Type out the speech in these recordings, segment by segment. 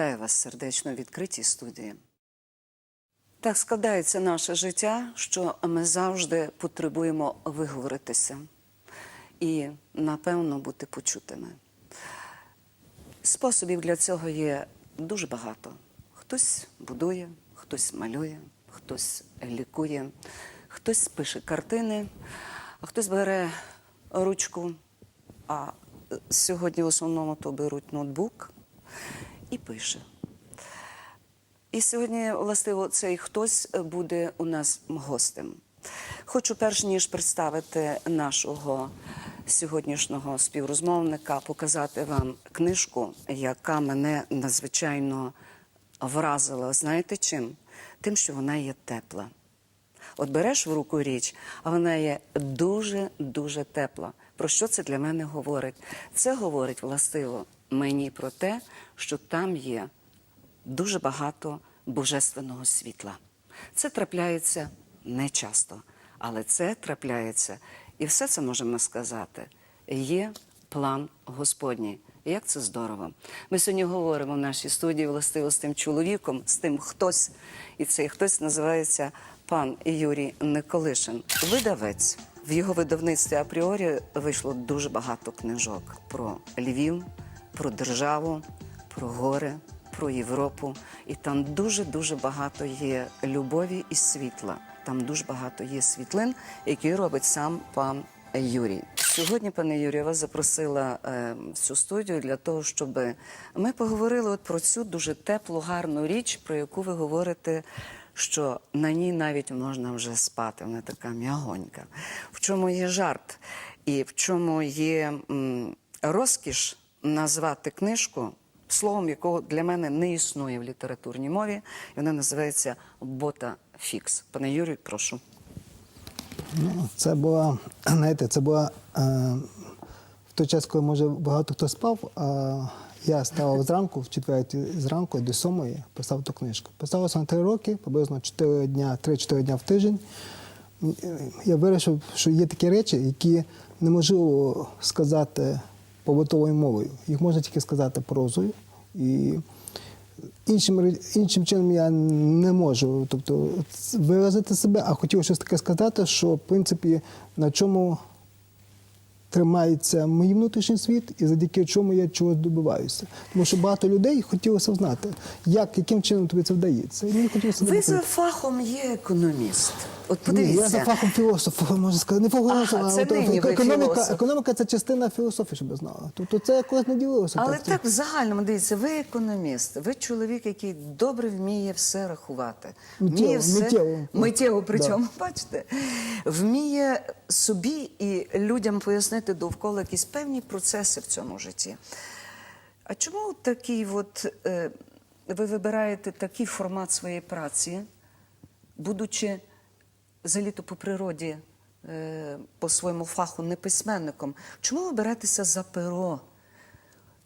Вітаю вас сердечно в відкритій студії. Так складається наше життя, що ми завжди потребуємо виговоритися і, напевно, бути почутими. Способів для цього є дуже багато. Хтось будує, хтось малює, хтось лікує, хтось пише картини, а хтось бере ручку, а сьогодні в основному то беруть ноутбук і пише. І сьогодні, властиво, цей хтось буде у нас гостем. Хочу, перш ніж представити нашого сьогоднішнього співрозмовника, показати вам книжку, яка мене надзвичайно вразила. Знаєте чим? Тим, що вона є тепла. От береш в руку річ, а вона є дуже-дуже тепла. Про що це для мене говорить? Це говорить властиво мені про те, що там є дуже багато божественного світла. Це трапляється не часто, але це трапляється. І все це можемо сказати. Є план Господній. Як це здорово. Ми сьогодні говоримо в нашій студії властиво з тим чоловіком, з тим хтось. І цей хтось називається пан Юрій Николишин, видавець. В його видавництві апріорі вийшло дуже багато книжок про Львів, про державу, про гори, про Європу. І там дуже-дуже багато є любові і світла. Там дуже багато є світлин, які робить сам пан Юрій. Сьогодні, пане Юрію, вас запросила е, в цю студію для того, щоб ми поговорили от про цю дуже теплу, гарну річ, про яку ви говорите, що на ній навіть можна вже спати. Вона така м'ягонька. В чому є жарт, і в чому є м, розкіш назвати книжку словом, якого для мене не існує в літературній мові, і вона називається Бота Фікс. Пане Юрію, прошу. Ну, це була, знаєте, це була е, в той час, коли може багато хто спав. А я ставав зранку, в четвертій зранку до сьомої писав ту книжку. Писалося на три роки, приблизно 4 дня, 3-4 дня в тиждень. Я вирішив, що є такі речі, які неможливо сказати побутовою мовою. Їх можна тільки сказати прозою. І іншим, іншим чином я не можу тобто, виразити себе, а хотів щось таке сказати, що в принципі на чому тримається мій внутрішній світ і завдяки чому я чогось добиваюся. Тому що багато людей хотілося знати, як, яким чином тобі це вдається. І мені хотілося Ви за фахом є економіст. От подивіться. я за фахом філософ, можна сказати. Не філософ, Ага, а це нині ви економіка, філософ. економіка це частина філософії, щоб ви знала. Тобто це якось не ділилося. Але так. так в загальному дивіться, ви економіст, ви чоловік, який добре вміє все рахувати. Миттєво, вміє все миттєво. миттєво, причому, Да. бачите, вміє собі і людям пояснити довкола якісь певні процеси в цьому житті. А чому такий от, е, ви вибираєте такий формат своєї праці, будучи взагалі-то по природі, е, по своєму фаху не письменником? Чому ви за перо?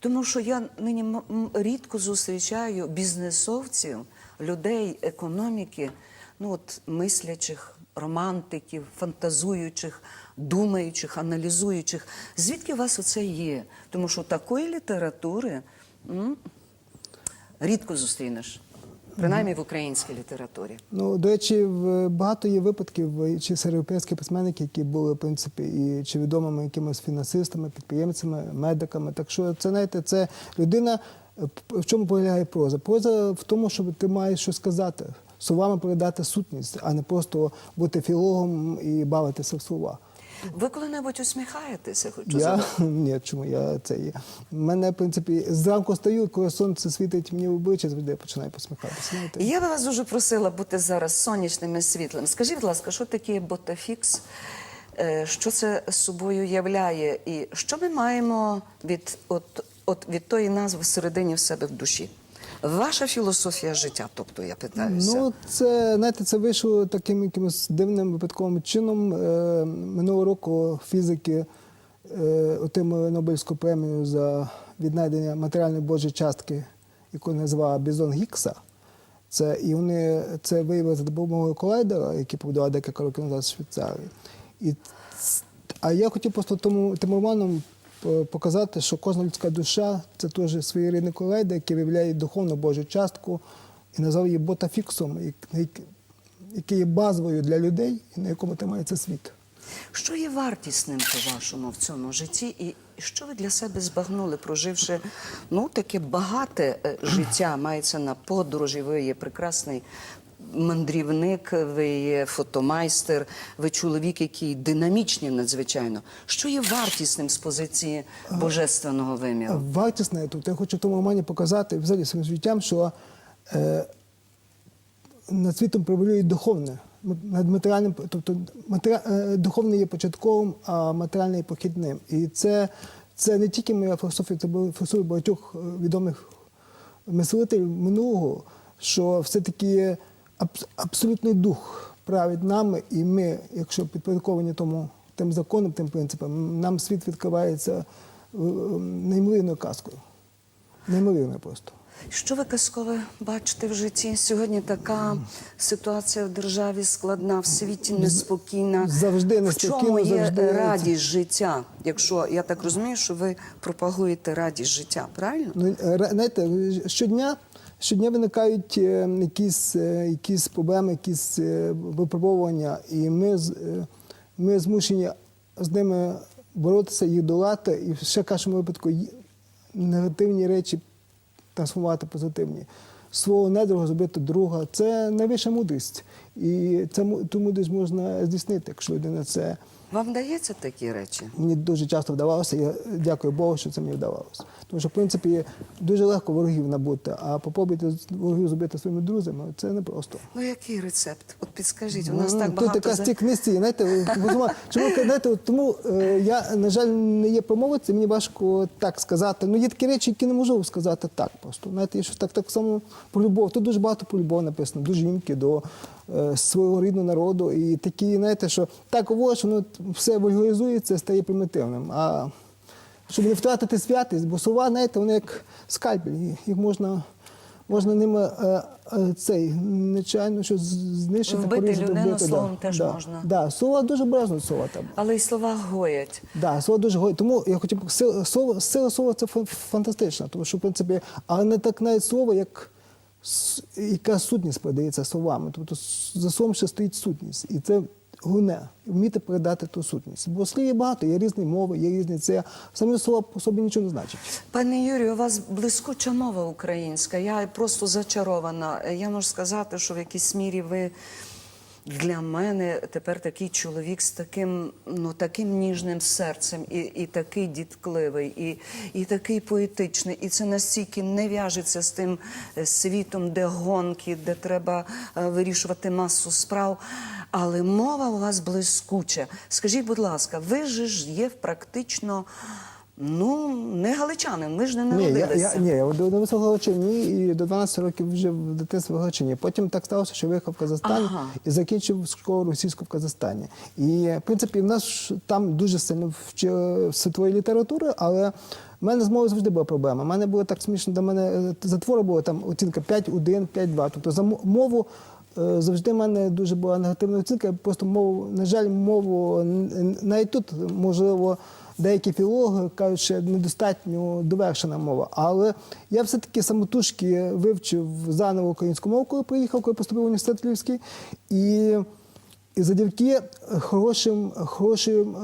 Тому що я нині рідко зустрічаю бізнесовців, людей економіки, ну от мислячих, романтиків, фантазуючих, думаючих, аналізуючих. Звідки у вас оце є? Тому що такої літератури рідко зустрінеш, принаймні в українській літературі. Ну, до речі, багато є випадків е, чи серед європейських письменників, які були, в принципі, і чи відомими якимись фінансистами, підприємцями, медиками. Так що це, знаєте, це людина, е, в чому полягає проза? Проза в тому, щоб ти маєш що сказати, словами передати сутність, а не просто бути філологом і бавитися в слова. Ви коли-небудь усміхаєтеся? Хочу Я ні, чому я це є. Мене, в принципі, зранку стаю, коли сонце світить мені в обличчя, завжди я починаю посміхатися. Знаєте? Я би вас дуже просила бути зараз сонячним і світлим. Скажіть, будь ласка, що таке ботафікс? Е, Що це собою являє? І що ми маємо від, от, от, від тої назви всередині в себе в душі? Ваша філософія життя, тобто я питаюся. Ну, це знаєте, це вийшло таким якимось дивним випадковим чином. Е, минулого року фізики е, отримали Нобелівську премію за віднайдення матеріальної божої частки, яку називала Бізон Гікса. Це, і вони це виявили за допомогою колайдера, який побудував декілька років назад в Швейцарії. І, а я хотів просто тому, тим романом показати, що кожна людська душа це теж своєрідний колейда, який виявляє духовну Божу частку і назвав її ботафіксом, як- як- який є базовою для людей, і на якому тримається світ. Що є вартісним, по-вашому, в цьому житті? І що ви для себе збагнули, проживши ну, таке багате е, життя, мається на подорожі, ви є прекрасний мандрівник, ви є фотомайстер, ви чоловік, який динамічний надзвичайно. Що є вартісним з позиції божественного виміру? Вартісне тут я хочу в тому романі показати взагалі своїм життям, що е, над світом превалює духовне. Над матеріальним, тобто матері, е, духовне є початковим, а матеріальне є похідним. І це, це не тільки моя філософія, це була філософія багатьох е, відомих мислителів минулого, що все-таки абсолютний дух править нами, і ми, якщо підпорядковані тому тим законам, тим принципам, нам світ відкривається е, е, неймовірною казкою. Неймовірно просто. Що ви казкове бачите в житті? Сьогодні така ситуація в державі складна, в світі неспокійна. Завжди В чому є завжди- радість життя? Якщо я так розумію, що ви пропагуєте радість життя, правильно? Ну, е, знаєте, щодня, щодня виникають е, якісь, е, якісь проблеми, якісь е, випробовування, і ми, ми змушені з ними боротися, їх долати, і в ще кращому випадку негативні речі трансформувати в позитивні. Свого недруга зробити друга це найвища мудрість. І це, му- ту мудрість можна здійснити, якщо людина це. Вам вдається такі речі? Мені дуже часто вдавалося, я дякую Богу, що це мені вдавалося. Тому що, в принципі, дуже легко ворогів набути, а попробуйте ворогів зробити своїми друзями це непросто. Ну який рецепт? От підскажіть, у нас Ну, так Тут багато якраз за- ті книжці, знаєте, чому знаєте, от тому е, я, на жаль, не є промовицем, мені важко так сказати. Ну, є такі речі, які не можу сказати так просто. Знаєте, щось так, так само про любов. Тут дуже багато про любов написано, до жінки, до свого рідного народу. І такі, знаєте, що так говориш, воно все вульгаризується, стає примітивним. А щоб не втратити святість, бо слова, знаєте, вони як скальпель, їх можна. Можна ними е, е, цей нечайно що знищити, Вбити людину словом теж да. можна. Да, слова дуже обережно слова там. Але й слова гоять. Да, слово дуже годі. Тому я хотів сила, слова це фан- фантастично, тому що в принципі, але не так навіть слово, як яка сутність передається словами. Тобто за словом ще стоїть сутність. І це головне вміти передати ту сутність. Бо слів є багато, є різні мови, є різні це. Самі слова по собі нічого не значать. Пане Юрію, у вас блискуча мова українська. Я просто зачарована. Я можу сказати, що в якійсь мірі ви для мене тепер такий чоловік з таким, ну таким ніжним серцем, і, і такий діткливий, і, і такий поетичний. І це настільки не в'яжеться з тим е, світом, де гонки, де треба е, вирішувати масу справ. Але мова у вас блискуча. Скажіть, будь ласка, ви ж є практично. Ну, не галичанин, ви ж не Ні, я, народилися. я, ні, я народився в Галичині і до 12 років вже в дитинстві в Галичині. Потім так сталося, що виїхав в Казахстан Ага. і закінчив школу російську в Казахстані. І, в принципі, в нас там дуже сильно вчили світової літератури, але в мене з мовою завжди була проблема. У мене було так смішно, до мене е, за твори було там оцінка 5-1, 5-2. Тобто за мову. е, Завжди в мене дуже була негативна оцінка. Я Просто мову, на жаль, мову навіть тут можливо деякі філологи кажуть, що недостатньо довершена мова. Але я все-таки самотужки вивчив заново українську мову, коли приїхав, коли поступив в університет Львівський. І, і завдяки хорошим, хорошим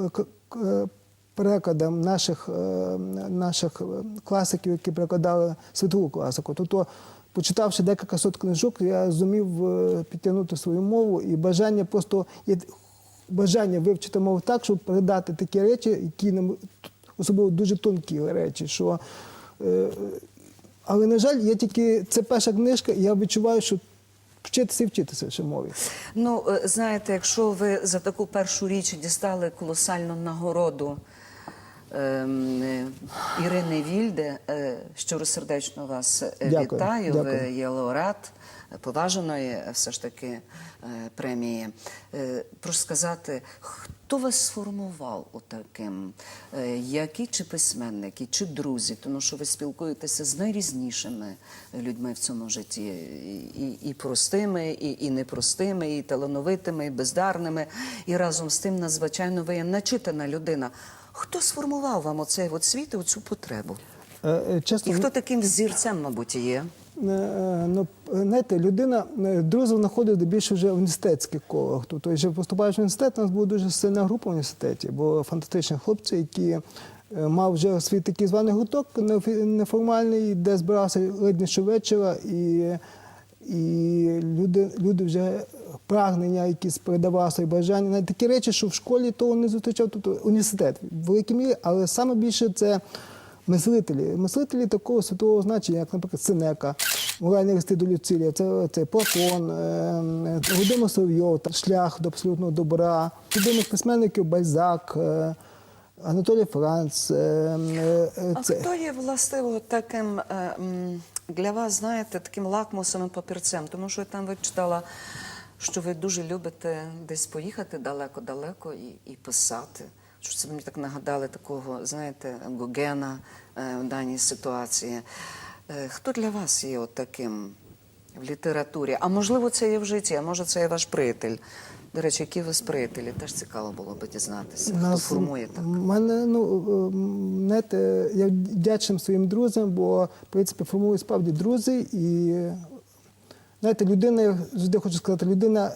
е, перекладам наших, е, наших класиків, які перекладали світову класику. Тобто, почитавши декілька сот книжок, я зумів е, підтягнути свою мову і бажання просто бажання вивчити мову так, щоб передати такі речі, які нам особливо дуже тонкі речі. Що, е, але, на жаль, я тільки це перша книжка, і я відчуваю, що вчитися і вчитися ще мові. Ну, е, знаєте, якщо ви за таку першу річ дістали колосальну нагороду ем, е, Ірини Вільде, е, щиросердечно вас Дякую, вітаю. Ви дякую. є лауреат поважаної е, все ж таки е, премії. Е, Прошу сказати, хто вас сформував отаким? Е, Які чи письменники, чи друзі? Тому що ви спілкуєтеся з найрізнішими людьми в цьому житті, і, і, простими, і, і непростими, і талановитими, і бездарними. І разом з тим, надзвичайно, ви є начитана людина. Хто сформував вам оцей от світ і оцю потребу? Чесно, І хто таким взірцем, мабуть, є? Е, Ну, знаєте, людина е, друзів знаходить більше вже в університетських колах. Тобто, вже поступаючи в університет, у нас була дуже сильна група в університеті, бо фантастичні хлопці, які е, мав вже свій такий званий гурток неформальний, де збирався ледь не щовечора, і, і люди, люди вже прагнення, якісь передавали свої бажання. Навіть такі речі, що в школі того не зустрічав, тобто університет в великій мірі, але саме більше це мислителі. Мислителі такого світового значення, як, наприклад, Синека, моральний листи до Люцилія, це, це Платон, е, Володимир Соловйов, та шлях до абсолютного добра, відомих письменників Бальзак, е, Анатолій Франц. е, е, е, А хто є властиво таким е, для вас, знаєте, таким лакмусовим папірцем? Тому що я там вичитала, що ви дуже любите десь поїхати далеко-далеко і, і писати. Що це мені так нагадали такого, знаєте, Гогена е, в даній ситуації. Е, хто для вас є от таким в літературі? А можливо, це є в житті, а може, це є ваш приятель. До речі, які ви з приятелі? Теж цікаво було би дізнатися. Хто Нас- формує так? Мене, ну, е, знаєте, я вдячним своїм друзям, бо, в принципі, формують справді друзі. І, знаєте, людина, я завжди хочу сказати, людина,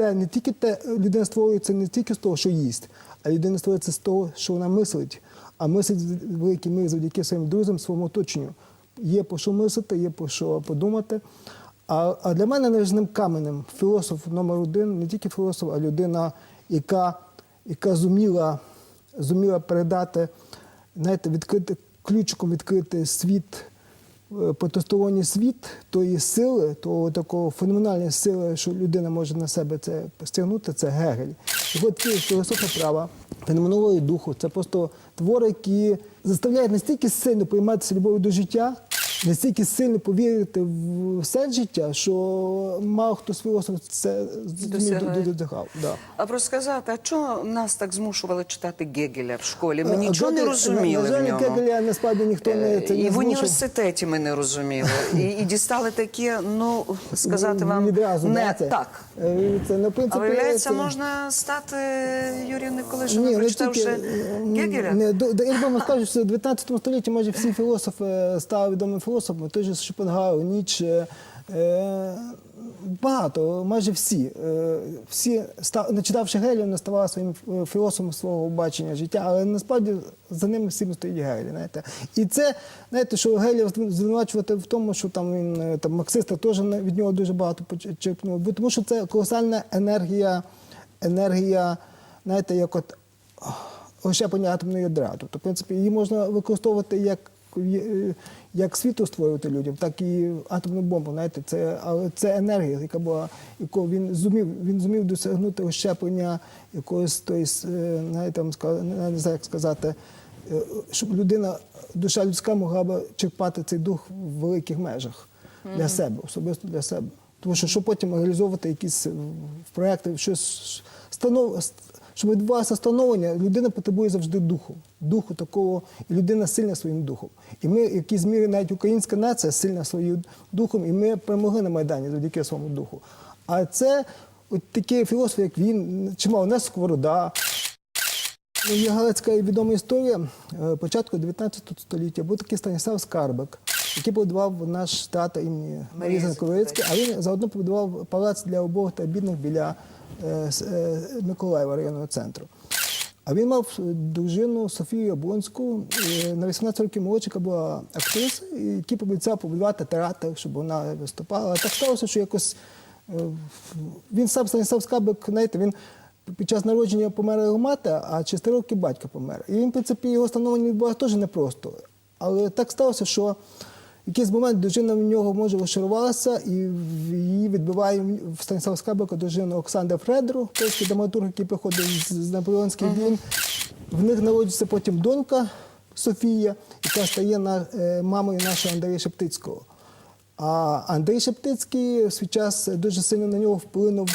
те, не тільки те, людина створюється не тільки з того, що їсть, а людина створюється з того, що вона мислить. А мислить в великій мірі завдяки своїм друзям, своєму оточенню. Є по що мислити, є по що подумати. А, а для мене наріжним каменем філософ номер один, не тільки філософ, а людина, яка, яка зуміла, зуміла передати, знаєте, відкрити ключиком відкрити світ, потусторонній світ тої сили, того такого феноменальної сили, що людина може на себе це стягнути, це Гегель. От твір філософія права, феноменології духу. Це просто твори, які заставляють настільки сильно прийматися любов'ю до життя, настільки сильно повірити в сенс життя, що мало хто філософів це досягав. Да. А просто сказати, а чого нас так змушували читати Гегеля в школі? Ми Е, нічого не розуміли На жаль, в ньому. Гегеля насправді ніхто не Е, це не і в університеті ми не розуміли. І, і дістали таке, ну сказати вам Відразу, не так. Е, Це, ну, в принципі, А виявляється, можна стати Юрію Николишину, прочитавши Гегеля? Не, до, я вам скажу, що в 19 столітті майже всі філософи стали відомими філософами. Той же Шопенгауер, Ніцше, е, багато, майже всі. Е, всі, не читавши Геля, не ставали своїм е, філософом свого бачення життя, але насправді за ними всім стоїть Гель. Знаєте. І це, знаєте, що Геля звинувачувати в тому, що там він е, там, марксиста теж від нього дуже багато почерпнули, бо тому що це колосальна енергія, енергія, знаєте, як от розщеплення атомної ядра. Тобто, в принципі, її можна використовувати як, е, як світло створювати людям, так і атомну бомбу. Знаєте, це, але це енергія, яка була, яку він зумів, він зумів досягнути розщеплення якогось тої, е, знаєте, там, не знаю, як сказати, е, щоб людина, душа людська могла б черпати цей дух в великих межах для себе, особисто для себе. Тому що що потім реалізовувати якісь е, проекти, щось станов... щоб відбувалося становлення, людина потребує завжди духу. Духу такого, і людина сильна своїм духом. І ми, в якійсь мірі, навіть українська нація сильна своїм духом, і ми перемогли на Майдані завдяки своєму духу. А це от такі філософи, як він, чимало не Сковорода. Ну, Є Галицька відома історія е, початку 19 століття. Був такий Станіслав Скарбик, який побудував наш театр імені Марії Занковицької, а він заодно побудував палац для обох та бідних біля Миколаєва районного центру. А він мав дружину Софію Яблонську, е, на 18 років молодчика була актриса, який пообіцяв побудувати театр, щоб вона виступала. Так сталося, що якось е, він сам Станіслав Скарбик, знаєте, він під час народження помер його мати, а через три роки батько помер. І він, в принципі, його становлення відбулося теж непросто. Але так сталося, що якийсь момент дружина в нього може розчарувалася, і її відбиває в Станіслава Скарбика дружину Оксандра Фредеру, польський драматург, який приходив з, наполеонських війн. В них народиться потім донька Софія, яка стає на, е, мамою нашого Андрія Шептицького. А Андрій Шептицький в свій час дуже сильно на нього вплинув.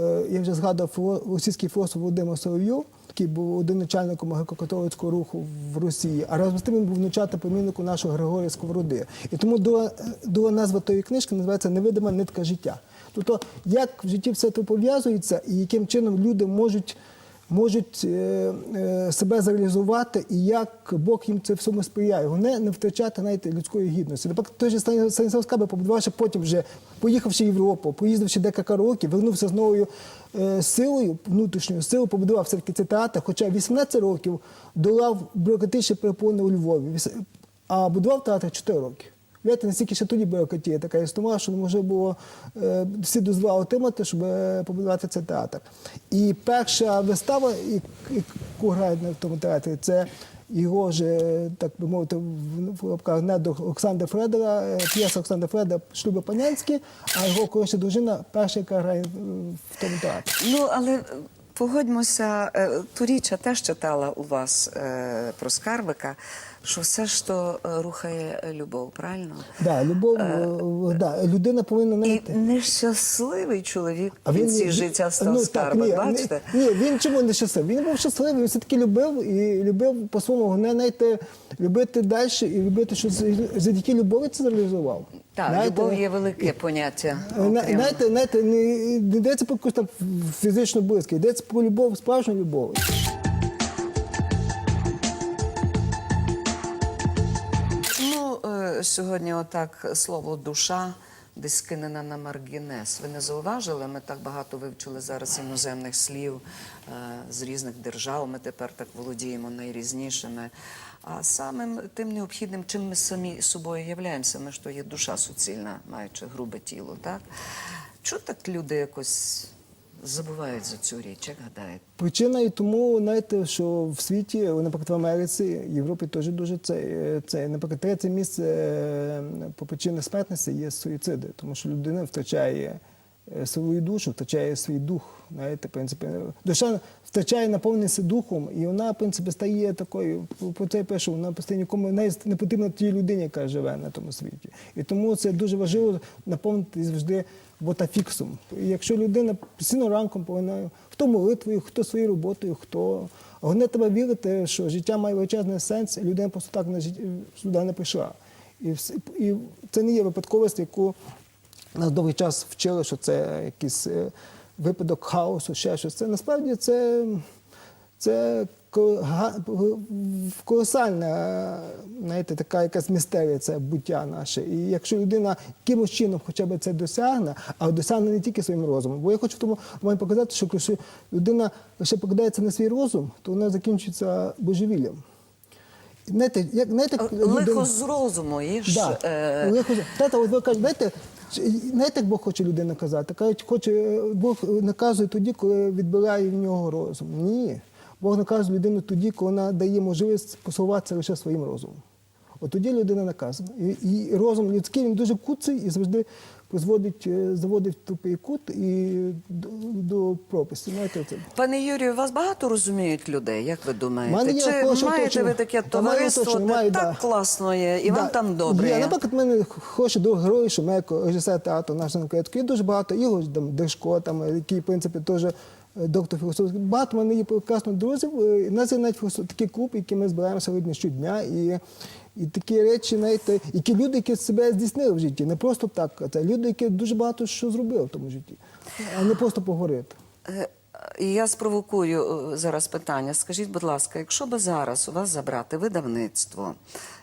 е, Я вже згадував філо- російський філософ Володимир Соловйов, який був один начальником греко-католицького руху в Росії, а разом з тим він був навчати помінику нашого Григорія Сковороди. І тому до, до назва тої книжки називається Невидима нитка життя. Тобто, як в житті все це пов'язується і яким чином люди можуть можуть е, е, себе зреалізувати і як Бог їм це всьому сприяє. Головне не втрачати знаєте, людської гідності. Наприклад, той же Стані- Станіслав Скаба, побудувавши потім вже, поїхавши в Європу, поїздивши декілька років, вернувся з новою е, силою, внутрішньою силою, побудував все-таки цей театр, хоча 18 років долав бюрократичні перепони у Львові, а будував театр 4 роки. Знаєте, настільки ще тоді бюрократія така існувала, що не можна було е, всі дозволи отримати, щоб е, побудувати цей театр. І перша вистава, яку грає в тому театрі, це його ж, так би мовити, в- лапках недо Олександра Фредера, е, п'єса Олександра Фредера Шлюби Панянські, а його колишня дружина перша, яка грає е, в тому театрі. Ну, але погодьмося, Туріча теж читала у вас про Скарбика, що все то е, рухає любов, правильно? Да, любов, е, да, людина повинна І нещасливий чоловік в кінці життя став ну, так, Скарбик, ні, бачите? Ні, він чому не щасливий? Він був щасливий, він все-таки любив і любив по-своєму головне знайти, любити далі і любити, що з- завдяки любові це зреалізував. Так, Знаєте, любов є велике поняття. е, Знаєте, знаєте, не, не йдеться про якусь там фізичну близьку, йдеться про любов, справжню любов. Сьогодні отак слово душа десь скинена на маргінес. Ви не зауважили? Ми так багато вивчили зараз іноземних слів е, з різних держав. Ми тепер так володіємо найрізнішими. А самим тим необхідним, чим ми самі собою являємося, ми ж то є душа суцільна, маючи грубе тіло, так? Чого так люди якось забувають за цю річ, як гадаєте? Причина і тому, знаєте, що в світі, наприклад, в Америці, Європі теж дуже це, це наприклад, третє місце по причині смертності є суїциди, тому що людина втрачає е, свою душу, втрачає свій дух. Знаєте, в принципі, душа втрачає наповненість духом, і вона, в принципі, стає такою. Про це я пишу, вона постійно нікому не, не потрібна тій людині, яка живе на тому світі. І тому це дуже важливо наповнити завжди ботафіксом. Якщо людина постійно ранком повинна хто молитвою, хто своєю роботою, хто головне треба вірити, що життя має величезний сенс, і людина просто так сюди не прийшла. І, і це не є випадковість, яку нас довгий час вчили, що це якийсь е, випадок хаосу, ще щось. Це насправді це, це колосальна е, знаєте, така якась містерія, це буття наше. І якщо людина якимось чином хоча б це досягне, а досягне не тільки своїм розумом, бо я хочу в тому вам показати, що якщо людина лише покладається на свій розум, то вона закінчується божевіллям. Знаєте, як знаєте, як Лихо людина- з розуму, є ж. Да. е, Легко Тата, от ви кажете, знаєте, знаєте, як Бог хоче людину казати? Кажуть, хоче, е, Бог наказує тоді, коли відбирає в нього розум. Ні. Бог наказує людину тоді, коли вона дає можливість посуватися лише своїм розумом. От тоді людина наказана. І, і розум людський він дуже куций і завжди призводить, е, заводить в тупий кут і до, до. Знаєте. Пане Юрію, вас багато розуміють людей, як ви думаєте? Мене Чи маєте оточення. ви таке товариство, де маю, так да. класно є, і вам там добре? Я, наприклад, в мене хороші друг герої Шумеко, режисер театру наш Санкетський. Є дуже багато. Ігор Дешко, там, який, в принципі, теж доктор філософії. Багато мене є прекрасних друзів. Е, нас є навіть такий клуб, який ми збираємося сьогодні щодня. І, і такі речі, знаєте, які люди, які себе здійснили в житті, не просто так. а люди, які дуже багато що зробили в тому житті, а не просто поговорити. Е, я спровокую е, зараз питання. Скажіть, будь ласка, якщо би зараз у вас забрати видавництво,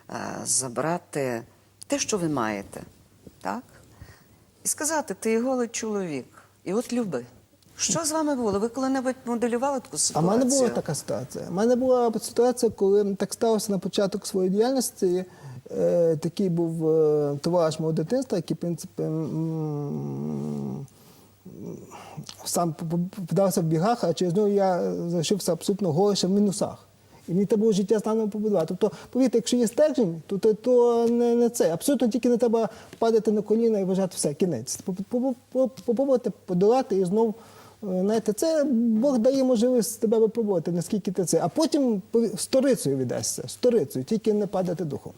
е, забрати те, що ви маєте, так? І сказати, ти голий чоловік, і от люби. Що з вами було? Ви коли-небудь моделювали таку А в мене була така ситуація. У мене була ситуація, коли так сталося на початок своєї діяльності. Е, такий був е, товариш мого дитинства, який, в принципі, сам вдався в бігах, а через нього я залишився абсолютно голий ще в мінусах. І мені треба було життя станом побудувати. Тобто, повірте, якщо є стержень, то, то, то не, не це. Абсолютно тільки не треба падати на коліна і вважати все, кінець. Попробувати подолати і знов. Е, Знаєте, це Бог дає можливість тебе випробувати, наскільки ти це. А потім сторицею віддасться, сторицею, тільки не падати духом.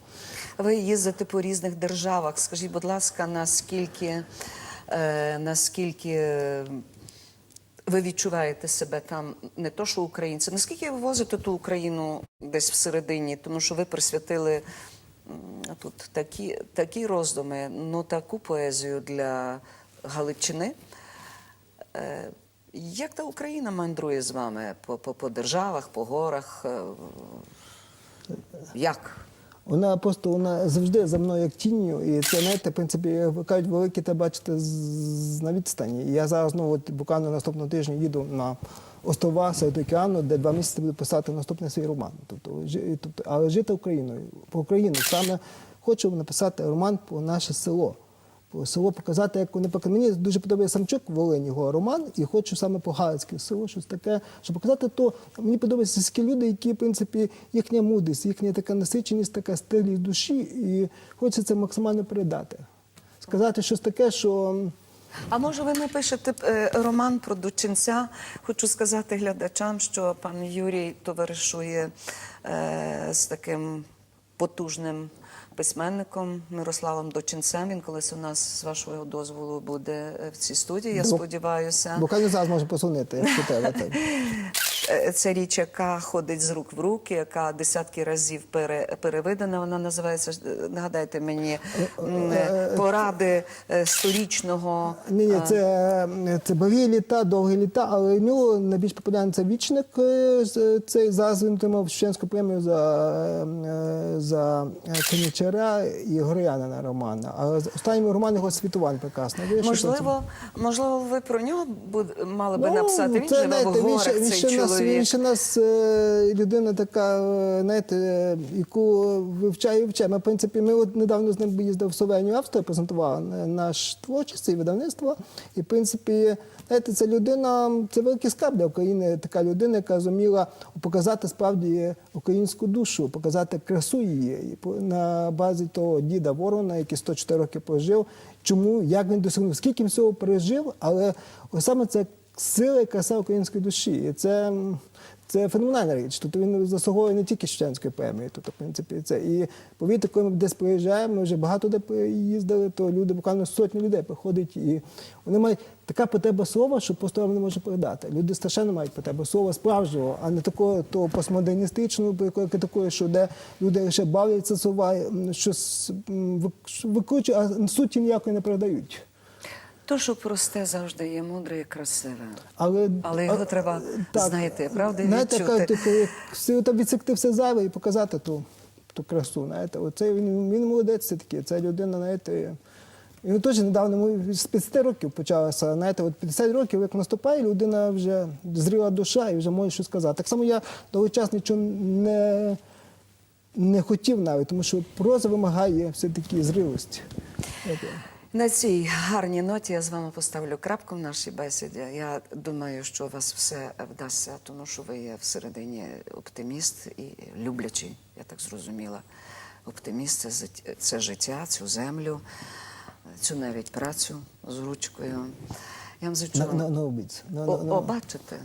Ви їздите по різних державах. Скажіть, будь ласка, наскільки, е, наскільки ви відчуваєте себе там не то, що українці, наскільки ви возите ту Україну десь всередині, тому що ви присвятили тут такі, такі роздуми, ну таку поезію для Галичини. Е, Як та Україна мандрує з вами по, по, по державах, по горах? е, Як? Вона просто вона завжди за мною як тінню, і це знаєте, в принципі, кажуть, велике те бачите з, на відстані. І я зараз ну, от, буквально наступного тижня їду на острова серед океану, де два місяці буду писати наступний свій роман. Тобто, жи- тобто, але жити Україною, про Україну. Саме хочу написати роман про наше село. Про село показати, як вони показали. Мені дуже подобається Самчук Волинь, його роман, і хочу саме по Галицьке село, щось таке, щоб показати то. Мені подобаються сільські люди, які, в принципі, їхня мудрість, їхня така насиченість, така стилість душі, і хочеться це максимально передати. Сказати щось таке, що А може ви напишете е, роман про дочинця? Хочу сказати глядачам, що пан Юрій товаришує е, з таким потужним письменником Мирославом Дочинцем. Він колись у нас з вашого дозволу буде е, в цій студії. Я Бу- сподіваюся. буквально зараз може посунити. якщо треба. Е, Це річ, яка ходить з рук в руки, яка десятки разів пере, перевидана. Вона називається е, нагадайте мені е, поради сторічного. Ні, ні, це, це багі літа, довгі літа, але в нього найбільш популярний це вічник. Цей зараз він отримав Шевченську премію за, за Конічара і Горянина романа. А останній роман його світувань прекрасно. вийшов. Можливо, можливо, ви про нього мали би Ну, написати. Він живе в горах, цей чоловік. Він нас е, людина така, е, знаєте, е, яку вивчає і вивчає. Ми, в принципі, ми от недавно з ним їздили в Словенію, Австрію, презентували е, наш творчість і видавництво. І, в принципі, знаєте, це людина, це великий скарб для України, така людина, яка зуміла показати справді українську душу, показати красу її на базі того діда Ворона, який 104 роки прожив. Чому, як він досягнув, скільки він всього пережив, але саме це сила і краса української душі. І це, це феноменальна річ. Тобто він заслуговує не тільки Шевченської премії. Тобто, в принципі, це. І повірте, коли ми десь приїжджаємо, ми вже багато де їздили, то люди, буквально сотні людей приходять, і вони мають така потреба слова, що просто не може передати. Люди страшенно мають потребу слова справжнього, а не такого того постмодерністичного, якої такої, що де люди лише бавляться слова, щось викручують, а суті ніякої не передають. То, що просте, завжди є мудре і красиве. Але, Але його а, треба так, знайти, правда, Знаєте, відчути. кажуть, типу, як відсекти все зайве і показати ту, ту красу. Знаєте, оце він, він молодець все таки. Це людина, знаєте. І теж недавно з 50 років почалося. Знаєте, от 50 років, як наступає, людина вже зріла душа і вже може щось сказати. Так само я довгий час нічого не, не хотів навіть, тому що проза вимагає все-таки зрілості. На цій гарній ноті я з вами поставлю крапку в нашій бесіді. Я думаю, що у вас все вдасться, тому що ви є всередині оптиміст і люблячий, я так зрозуміла. Оптиміст це життя, цю землю, цю навіть працю з ручкою. Я вам зичу. На, на, на обіць. На, О, на, на- о.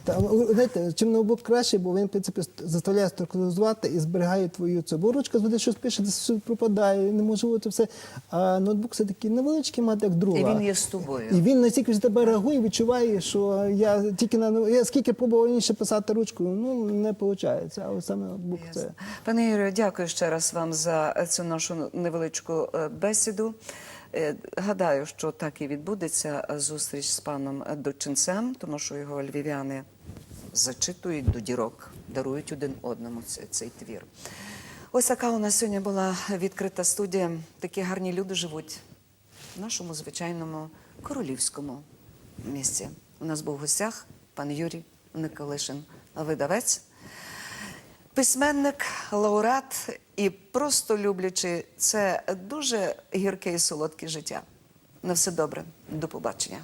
Та, знаєте, чим ноутбук краще, бо він, в принципі, заставляє структуризувати і зберігає твою. Бо ручка звede щось пише, десь щось пропадає, неможливо це все. А ноутбук все таки невеличкий мати, як друга. І він є з тобою. І він настільки за тебе реагує, відчуває, що я тільки на я скільки пробував інше писати ручкою, ну не виходить. А от саме ноутбук це. Пане Юрію, дякую ще раз вам за цю нашу невеличку е, бесіду. Е, Гадаю, що так і відбудеться е, зустріч з паном Дочинцем, тому що його львів'яни зачитують до дірок, дарують один одному цей, цей твір. Ось така у нас сьогодні була відкрита студія. Такі гарні люди живуть в нашому звичайному королівському місці. У нас був в гостях пан Юрій Николишин, видавець письменник, лауреат і просто люблячи це дуже гірке і солодке життя. На все добре, до побачення.